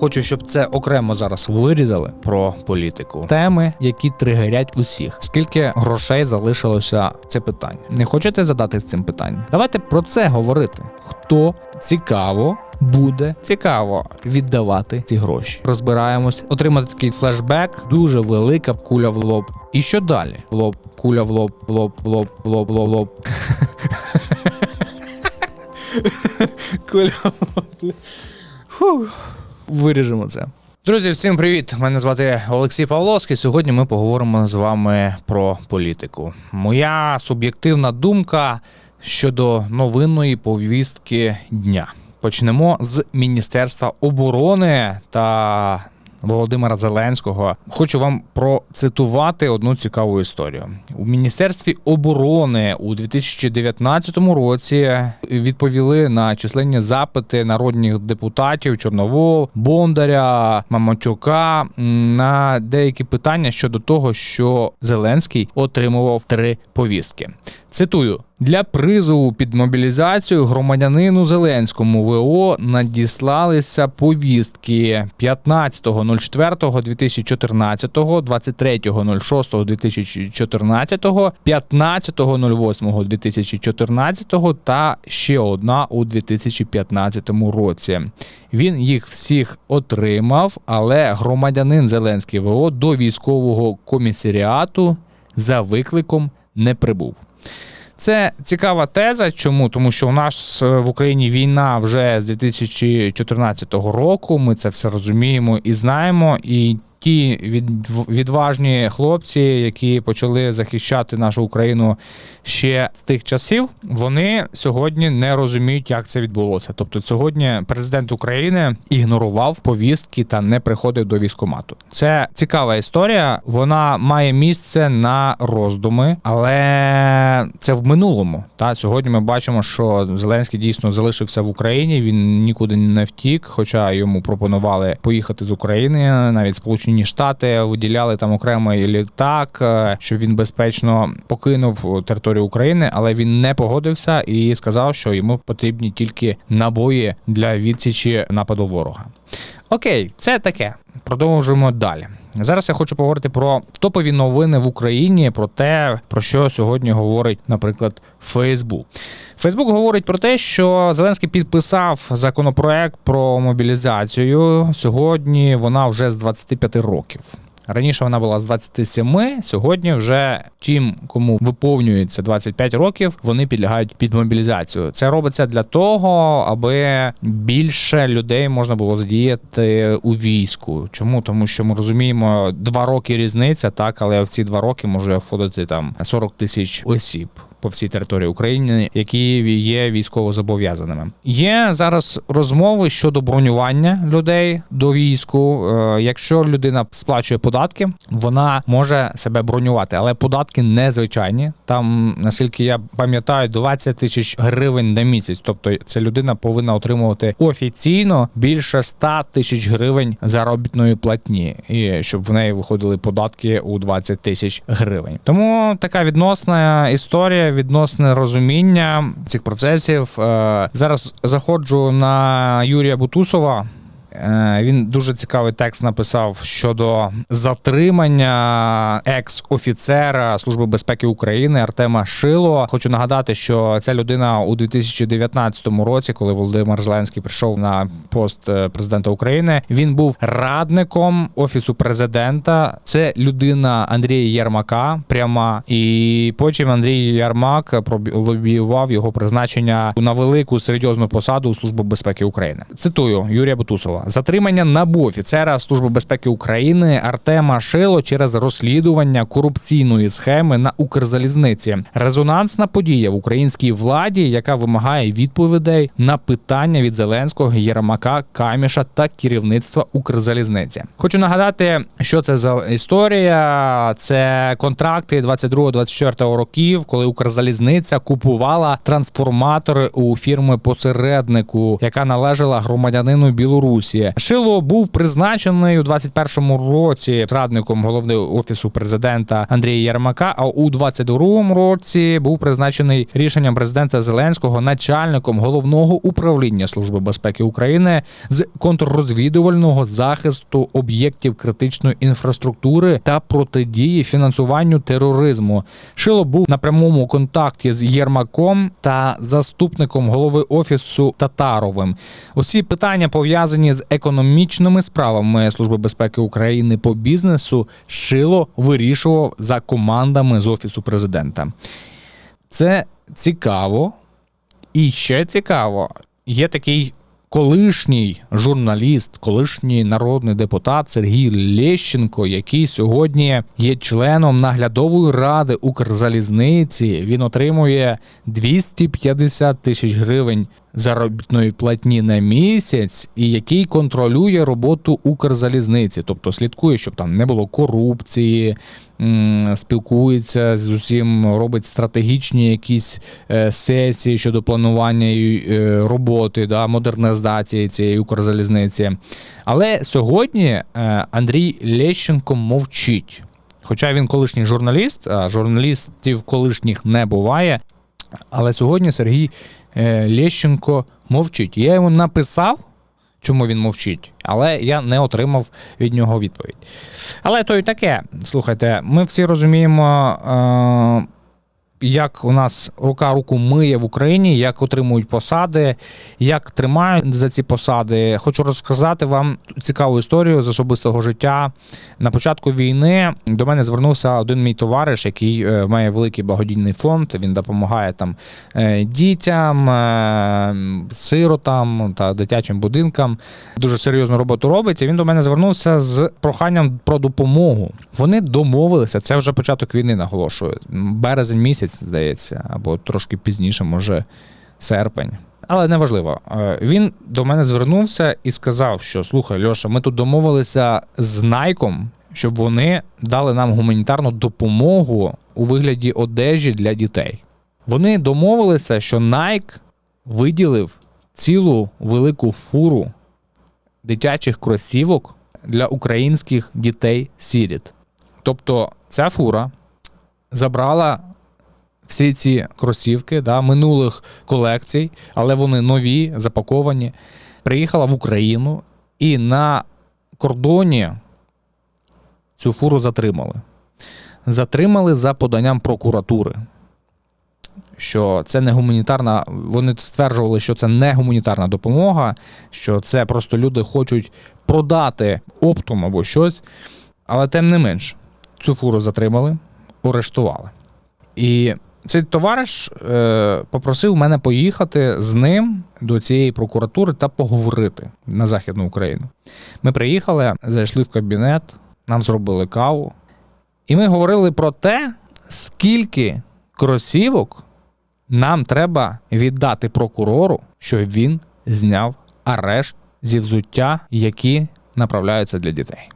Хочу, щоб це окремо зараз вирізали про політику. Теми, які тригерять усіх. Скільки грошей залишилося це питання? Не хочете задати з цим питанням? Давайте про це говорити. Хто цікаво буде цікаво віддавати ці гроші? Розбираємось, отримати такий флешбек, дуже велика куля в лоб. І що далі? В лоб, куля в лоб, в лоб, в лоб, в лоб, в лоб, в лоб. Куля в лоб. Виріжемо це. Друзі, всім привіт! Мене звати Олексій Павловський. Сьогодні ми поговоримо з вами про політику. Моя суб'єктивна думка щодо новинної повістки дня. Почнемо з Міністерства оборони та Володимира Зеленського. Хочу вам процитувати одну цікаву історію. У Міністерстві оборони у 2019 році відповіли на численні запити народних депутатів Чорновол, Бондаря, Мамачука на деякі питання щодо того, що Зеленський отримував три повістки. Цитую. Для призову під мобілізацію громадянину Зеленському ВО надіслалися повістки 15.04.2014, 23.06.2014, 15.08.2014 та ще одна у 2015 році. Він їх всіх отримав, але громадянин Зеленський ВО до військового комісаріату за викликом не прибув. Це цікава теза. Чому? Тому що у нас е, в Україні війна вже з 2014 року. Ми це все розуміємо і знаємо. І ті відважні хлопці, які почали захищати нашу Україну ще з тих часів, вони сьогодні не розуміють, як це відбулося. Тобто, сьогодні президент України ігнорував повістки та не приходив до військомату. Це цікава історія. Вона має місце на роздуми, але це в минулому. Та сьогодні ми бачимо, що Зеленський дійсно залишився в Україні. Він нікуди не втік, хоча йому пропонували поїхати з України, навіть сполучені Штати виділяли там окремий літак, е, щоб він безпечно покинув територію України, але він не погодився і сказав, що йому потрібні тільки набої для відсічі нападу ворога. Окей, це таке. Продовжуємо далі. Зараз я хочу поговорити про топові новини в Україні, про те, про що сьогодні говорить, наприклад, Фейсбук. Фейсбук говорить про те, що Зеленський підписав законопроект про мобілізацію. Сьогодні вона вже з 25 років. Раніше вона була з 27, сьогодні вже тим, кому виповнюється 25 років, вони підлягають під мобілізацію. Це робиться для того, аби більше людей можна було задіяти у війську. Чому? Тому що ми розуміємо, два роки різниця, так, але в ці два роки може входити там 40 тисяч осіб. По всій території України, які є військово зобов'язаними, є зараз розмови щодо бронювання людей до війську. Е, Якщо людина сплачує податки, вона може себе бронювати, але податки незвичайні. Там, наскільки я пам'ятаю, 20 тисяч гривень на місяць. Тобто, ця людина повинна отримувати офіційно більше 100 тисяч гривень заробітної платні, і щоб в неї виходили податки у 20 тисяч гривень. Тому така відносна історія, відносне розуміння цих процесів. Е, Зараз заходжу на Юрія Бутусова. Е, Він дуже цікавий текст написав щодо затримання екс-офіцера Служби безпеки України Артема Шило. Хочу нагадати, що ця людина у 2019 році, коли Володимир Зеленський прийшов на пост е, президента України, він був радником офісу президента. Це людина Андрія Єрмака, пряма, і потім Андрій Єрмак пролобіював його призначення на велику серйозну посаду у Службу безпеки України. Цитую Юрія Бутусова: затримання набу офіцера Служби безпеки України Артема Шило через розслідування корупційної схеми на Укрзалізниці. Резонансна подія в українській владі, яка вимагає відповідей на питання від Зеленського, Єрмака, Каміша та керівництва Укрзалізниці. Хочу нагадати, що це за історія. Це контракти 22-24 років, коли Укрзалізниця купувала трансформатори у фірми посереднику, яка належала громадянину Білорусі. Корупції. Шило був призначений у 21-му році радником головного офісу президента Андрія Єрмака. А у 22-му році був призначений рішенням президента Зеленського начальником головного управління Служби безпеки України з контррозвідувального захисту об'єктів критичної інфраструктури та протидії фінансуванню тероризму. Шило був на прямому контакті з Єрмаком та заступником голови офісу Татаровим. Усі питання пов'язані з економічними справами Служби безпеки України по бізнесу. Шило вирішував за командами з офісу президента. Це цікаво. І ще цікаво, є такий колишній журналіст, колишній народний депутат Сергій Лещенко, який сьогодні є членом наглядової ради Укрзалізниці. Він отримує 250 тисяч гривень заробітної платні на місяць, і який контролює роботу Укрзалізниці, тобто слідкує, щоб там не було корупції, спілкується з усім, робить стратегічні якісь е, сесії щодо планування е, роботи, да, модернізації цієї Укрзалізниці. Але сьогодні е, Андрій Лещенко мовчить. Хоча він колишній журналіст, а журналістів колишніх не буває. Але сьогодні Сергій Лещенко мовчить. Я йому написав, чому він мовчить, але я не отримав від нього відповідь. Але то й таке. Слухайте, ми всі розуміємо, е, як у нас рука руку миє в Україні, як отримують посади, як тримають за ці посади. Хочу розказати вам цікаву історію з особистого життя. На початку війни до мене звернувся один мій товариш, який е, має великий благодійний фонд. Він допомагає там е, дітям, е, сиротам та дитячим будинкам. Дуже серйозну роботу робить. І він до мене звернувся з проханням про допомогу. Вони домовилися. Це вже початок війни, наголошую. Березень місяць, здається, або трошки пізніше, може, серпень. Але неважливо. Е, Він до мене звернувся і сказав, що слухай, Льоша, ми тут домовилися з Найком, щоб вони дали нам гуманітарну допомогу у вигляді одежі для дітей. Вони домовилися, що Nike виділив цілу велику фуру дитячих кросівок для українських дітей-сіріт. Тобто ця фура забрала всі ці кросівки да, минулих колекцій, але вони нові, запаковані. Приїхала в Україну і на кордоні цю фуру затримали. Затримали за поданням прокуратури. Що це не гуманітарна, вони стверджували, що це не гуманітарна допомога, що це просто люди хочуть продати оптом або щось. Але тим не менш, цю фуру затримали, арештували. І цей товариш е, попросив мене поїхати з ним до цієї прокуратури та поговорити на Західну Україну. Ми приїхали, зайшли в кабінет, нам зробили каву, і ми говорили про те, скільки кросівок нам треба віддати прокурору, щоб він зняв арешт зі взуття, які направляються для дітей.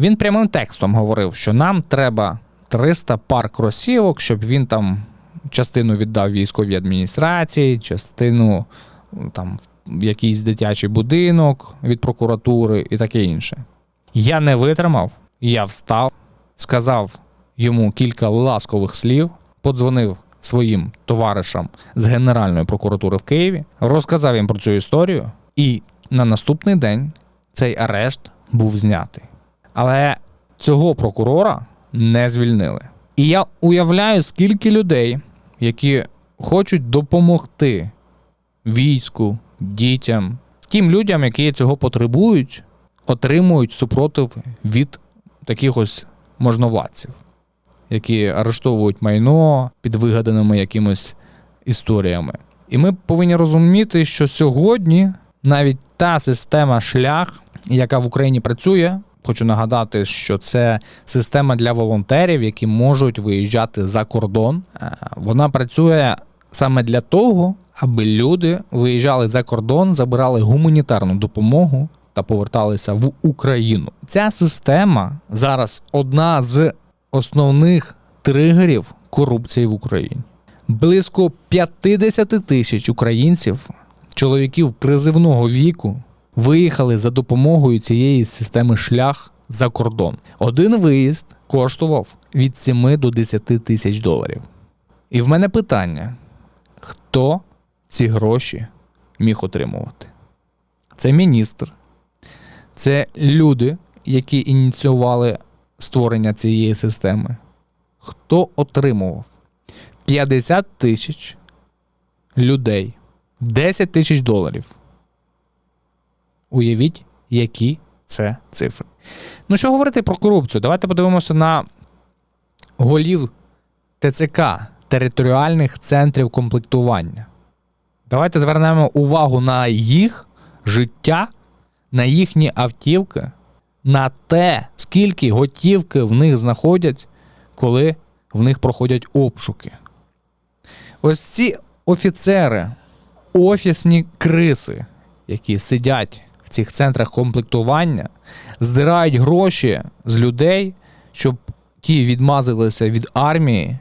Він прямим текстом говорив, що нам треба 300 пар кросівок, щоб він там частину віддав військовій адміністрації, частину там в якийсь дитячий будинок від прокуратури і таке інше. Я не витримав, я встав, сказав йому кілька ласкових слів, подзвонив своїм товаришам з Генеральної прокуратури в Києві, розказав їм про цю історію, і на наступний день цей арешт був знятий. Але цього прокурора не звільнили. І я уявляю, скільки людей, які хочуть допомогти війську, дітям, тим людям, які цього потребують, отримують супротив від таких ось можновладців, які арештовують майно під вигаданими якимись історіями. І ми повинні розуміти, що сьогодні навіть та система шлях, яка в Україні працює, хочу нагадати, що це система для волонтерів, які можуть виїжджати за кордон. Е, Вона працює саме для того, аби люди виїжджали за кордон, забирали гуманітарну допомогу та поверталися в Україну. Ця система зараз одна з основних тригерів корупції в Україні. Близько 50 тисяч українців, чоловіків призивного віку, виїхали за допомогою цієї системи шлях за кордон. Один виїзд коштував від 7 до 10 тисяч доларів. І в мене питання: хто ці гроші міг отримувати? Це міністр, це люди, які ініціювали створення цієї системи. Хто отримував 50 тисяч людей, 10 тисяч доларів. Уявіть, які це цифри. Ну, що говорити про корупцію? Давайте подивимося на голів ТЦК територіальних центрів комплектування. Давайте звернемо увагу на їх життя, на їхні автівки, на те, скільки готівки в них знаходять, коли в них проходять обшуки. Ось ці офіцери, офісні криси, які сидять цих центрах комплектування, здирають гроші з людей, щоб ті відмазалися від армії,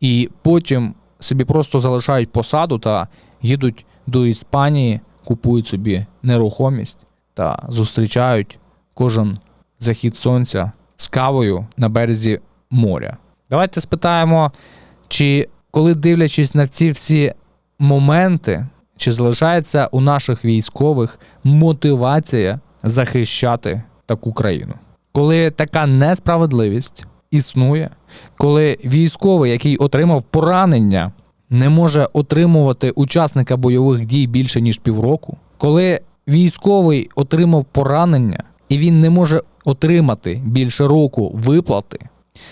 і потім собі просто залишають посаду та їдуть до Іспанії, купують собі нерухомість та зустрічають кожен захід сонця з кавою на березі моря. Давайте спитаємо, чи коли дивлячись на ці всі моменти, чи залишається у наших військових мотивація захищати таку країну? Коли така несправедливість існує, коли військовий, який отримав поранення, не може отримувати учасника бойових дій більше ніж півроку, коли військовий отримав поранення і він не може отримати більше року виплати,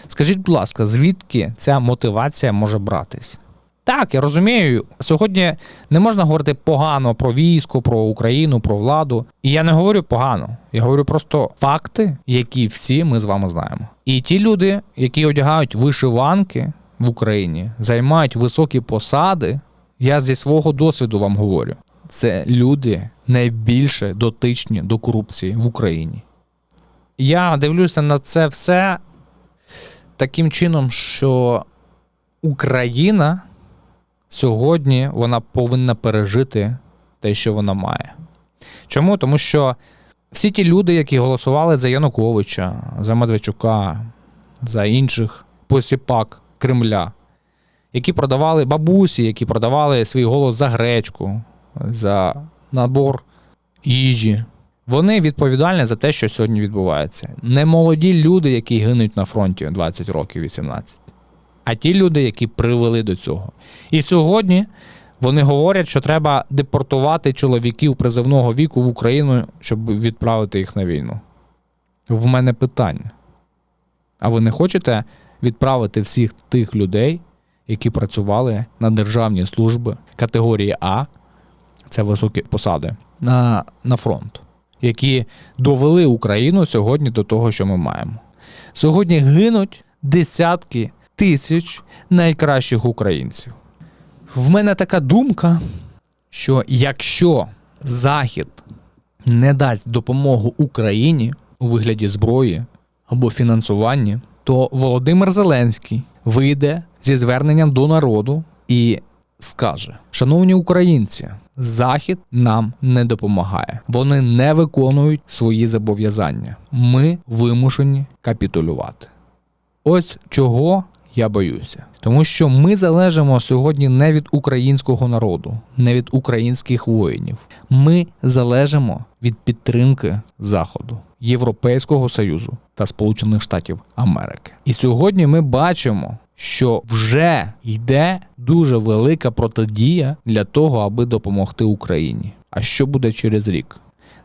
скажіть, будь ласка, звідки ця мотивація може братись? Так, я розумію, сьогодні не можна говорити погано про військо, про Україну, про владу. І я не говорю погано, я говорю просто факти, які всі ми з вами знаємо. І ті люди, які одягають вишиванки в Україні, займають високі посади. Я зі свого досвіду вам говорю, це люди найбільше дотичні до корупції в Україні. Я дивлюся на це все таким чином, що Україна сьогодні вона повинна пережити те, що вона має. Чому? Тому що всі ті люди, які голосували за Януковича, за Медведчука, за інших посіпак Кремля, які продавали бабусі, які продавали свій голос за гречку, за набор їжі. Вони відповідальні за те, що сьогодні відбувається. Не молоді люди, які гинуть на фронті 20 років, 18, а ті люди, які привели до цього. І сьогодні вони говорять, що треба депортувати чоловіків призивного віку в Україну, щоб відправити їх на війну. В мене питання. А ви не хочете відправити всіх тих людей, які працювали на державні служби категорії А, це високі посади, на, на фронт, які довели Україну сьогодні до того, що ми маємо. Сьогодні гинуть десятки тисяч найкращих українців. В мене така думка, що якщо Захід не дасть допомогу Україні у вигляді зброї або фінансуванні, то Володимир Зеленський вийде зі зверненням до народу і скаже: Шановні українці, Захід нам не допомагає. Вони не виконують свої зобов'язання. Ми вимушені капітулювати. Ось чого я боюся. Тому що ми залежимо сьогодні не від українського народу, не від українських воїнів. Ми залежимо від підтримки Заходу, Європейського Союзу та Сполучених Штатів Америки. І сьогодні ми бачимо, що вже йде дуже велика протидія для того, аби допомогти Україні. А що буде через рік?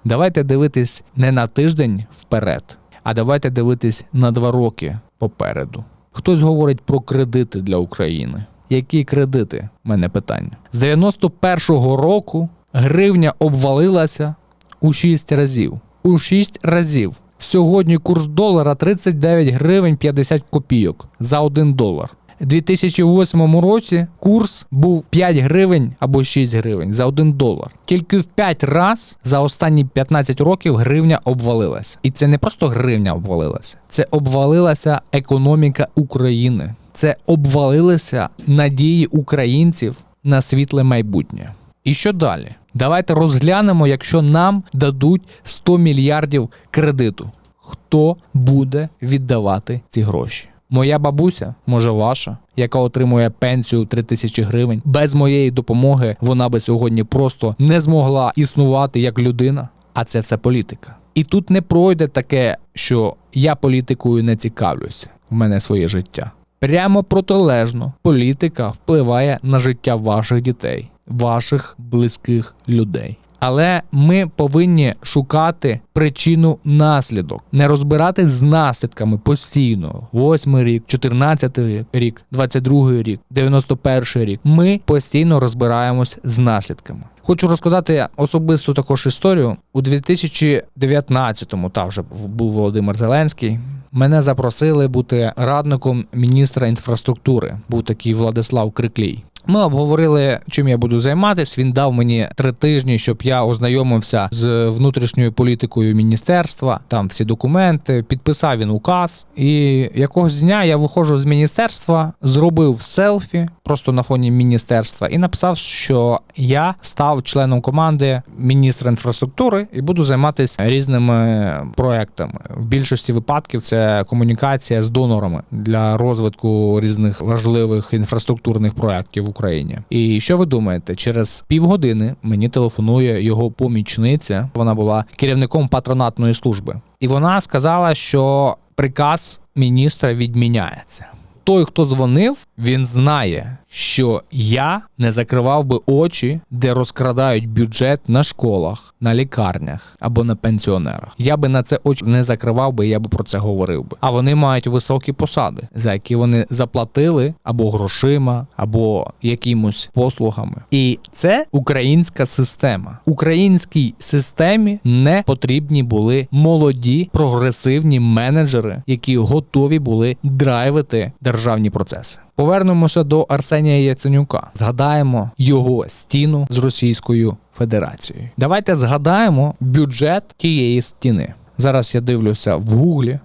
Давайте дивитись не на тиждень вперед, а давайте дивитись на два роки попереду. Хтось говорить про кредити для України. Які кредити? Мене питання. З 91-го року гривня обвалилася у 6 разів. У 6 разів. Сьогодні курс долара 39 гривень 50 копійок за 1 долар. У 2008 році курс був 5 гривень або 6 гривень за 1 долар. Тільки в 5 раз за останні 15 років гривня обвалилася. І це не просто гривня обвалилася, це обвалилася економіка України. Це обвалилися надії українців на світле майбутнє. І що далі? Давайте розглянемо, якщо нам дадуть 100 мільярдів кредиту. Хто буде віддавати ці гроші? Моя бабуся, може ваша, яка отримує пенсію 3 тисячі гривень. Без моєї допомоги вона би сьогодні просто не змогла існувати як людина, а це все політика. І тут не пройде таке, що я політикою не цікавлюся. В мене своє життя. Прямо протилежно, політика впливає на життя ваших дітей, ваших близьких людей. Але ми повинні шукати причину наслідок, не розбирати з наслідками постійно. Восьмий рік, 14 рік, 22 рік, 91 рік. Ми постійно розбираємось з наслідками. Хочу розказати особисту також історію. У 2019-му, та вже був Володимир Зеленський. Мене запросили бути радником міністра інфраструктури. Був такий Владислав Криклій. Ми обговорили, чим я буду займатися. Він дав мені три тижні, щоб я ознайомився з внутрішньою політикою міністерства. Там всі документи, підписав він указ. І якогось дня я виходжу з міністерства, зробив селфі просто на фоні міністерства і написав, що я став членом команди міністра інфраструктури і буду займатися різними проектами. В більшості випадків це комунікація з донорами для розвитку різних важливих інфраструктурних проєктів в Україні. І що ви думаєте? Через півгодини мені телефонує його помічниця. Вона була керівником патронатної служби, і вона сказала, що приказ міністра відміняється. Той, хто дзвонив, він знає, що я не закривав би очі, де розкрадають бюджет на школах, на лікарнях або на пенсіонерах. Я би на це очі не закривав би, я би про це говорив би. А вони мають високі посади, за які вони заплатили або грошима, або якимось послугами. І це українська система. Українській системі не потрібні були молоді прогресивні менеджери, які готові були драйвити державні процеси. Повернемося до Арсенія Яценюка. Згадаємо його стіну з Російською Федерацією. Давайте згадаємо бюджет тієї стіни. Зараз я дивлюся в гуглі.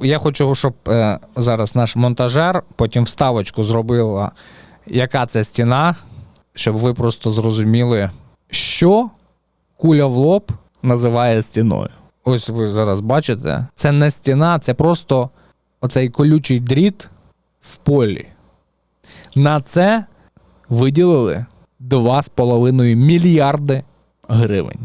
Я хочу, щоб е, зараз наш монтажер потім вставочку зробила, яка це стіна, щоб ви просто зрозуміли, що куля в лоб називає стіною. Ось ви зараз бачите, це не стіна, це просто оцей колючий дріт в полі. На це виділили 2,5 мільярди гривень.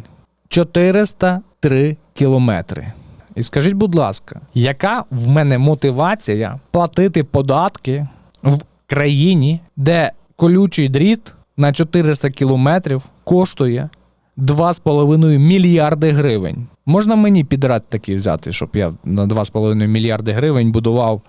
403 кілометри. І скажіть, будь ласка, яка в мене мотивація платити податки в країні, де колючий дріт на 400 кілометрів коштує 2,5 мільярди гривень? Можна мені підряд такий взяти, щоб я на 2,5 мільярди гривень будував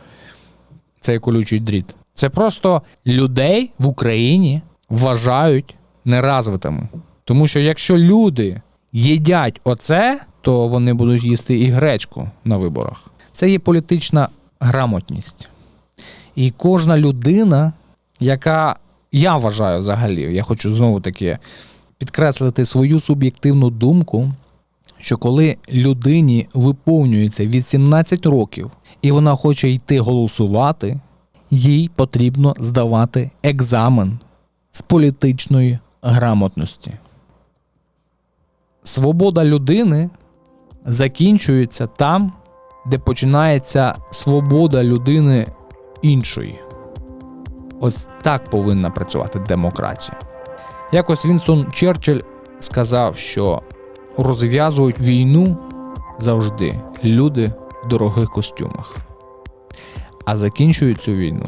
цей колючий дріт. Це просто людей в Україні вважають неразвитими. Тому що якщо люди їдять оце, то вони будуть їсти і гречку на виборах. Це є політична грамотність. І кожна людина, яка я вважаю взагалі, я хочу знову таки підкреслити свою суб'єктивну думку, що коли людині виповнюється 18 років і вона хоче йти голосувати, їй потрібно здавати екзамен з політичної грамотності. Свобода людини закінчується там, де починається свобода людини іншої. Ось так повинна працювати демократія. Якось Вінстон Черчилль сказав, що розв'язують війну завжди люди дорогих костюмах. А закінчують цю війну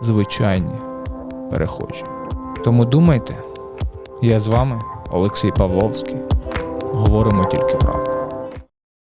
звичайні перехожі. Тому думайте, я з вами, Олексій Павловський, говоримо тільки правду.